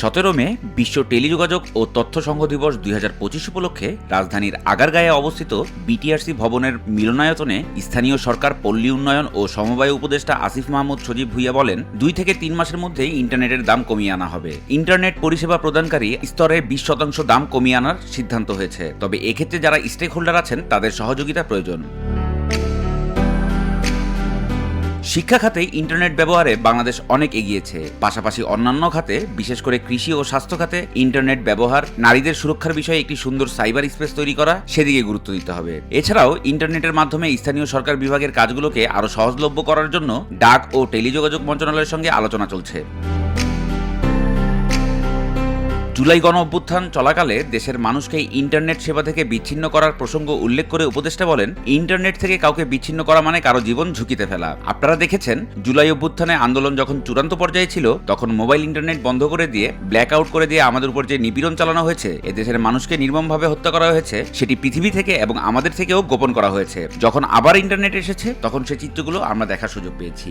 সতেরো মে বিশ্ব টেলিযোগাযোগ ও তথ্য সংঘ দিবস দুই হাজার পঁচিশ উপলক্ষে রাজধানীর আগারগাঁয়ে অবস্থিত বিটিআরসি ভবনের মিলনায়তনে স্থানীয় সরকার, পল্লী উন্নয়ন ও সমবায় উপদেষ্টা আসিফ মাহমুদ সজীব ভুইয়া বলেন, দুই থেকে তিন মাসের মধ্যেই ইন্টারনেটের দাম কমিয়ে আনা হবে। ইন্টারনেট পরিষেবা প্রদানকারী স্তরে বিশ শতাংশ দাম কমিয়ে আনার সিদ্ধান্ত হয়েছে। তবে এক্ষেত্রে যারা স্টেক হোল্ডার আছেন, তাদের সহযোগিতা প্রয়োজন। শিক্ষা খাতে ইন্টারনেট ব্যবহারে বাংলাদেশ অনেক এগিয়েছে। পাশাপাশি অন্যান্য খাতে, বিশেষ করে কৃষি ও স্বাস্থ্য খাতে, ইন্টারনেট ব্যবহার, নারীদের সুরক্ষার বিষয়ে একটি সুন্দর সাইবার স্পেস তৈরি করা সেদিকে গুরুত্ব দিতে হবে। এছাড়াও ইন্টারনেটের মাধ্যমে স্থানীয় সরকার বিভাগের কাজগুলোকে আরও সহজলভ্য করার জন্য ডাক ও টেলিযোগাযোগ মন্ত্রণালয়ের সঙ্গে আলোচনা চলছে। জুলাই গণ অভ্যুত্থান চলাকালে দেশের মানুষকে ইন্টারনেট সেবা থেকে বিচ্ছিন্ন করার প্রসঙ্গ উল্লেখ করে উপদেষ্টা বলেন, ইন্টারনেট থেকে কাউকে বিচ্ছিন্ন করা মানে কারও জীবন ঝুঁকিতে ফেলা। আপনারা দেখেছেন, জুলাই অভ্যুত্থানে আন্দোলন যখন চূড়ান্ত পর্যায়ে ছিল, তখন মোবাইল ইন্টারনেট বন্ধ করে দিয়ে ব্ল্যাক আউট করে দিয়ে আমাদের উপর যে নিপীড়ন চালানো হয়েছে এ দেশের মানুষকে নির্মমভাবে হত্যা করা হয়েছে, সেটি পৃথিবী থেকে এবং আমাদের থেকেও গোপন করা হয়েছে। যখন আবার ইন্টারনেট এসেছে, তখন সে চিত্রগুলো আমরা দেখার সুযোগ পেয়েছি।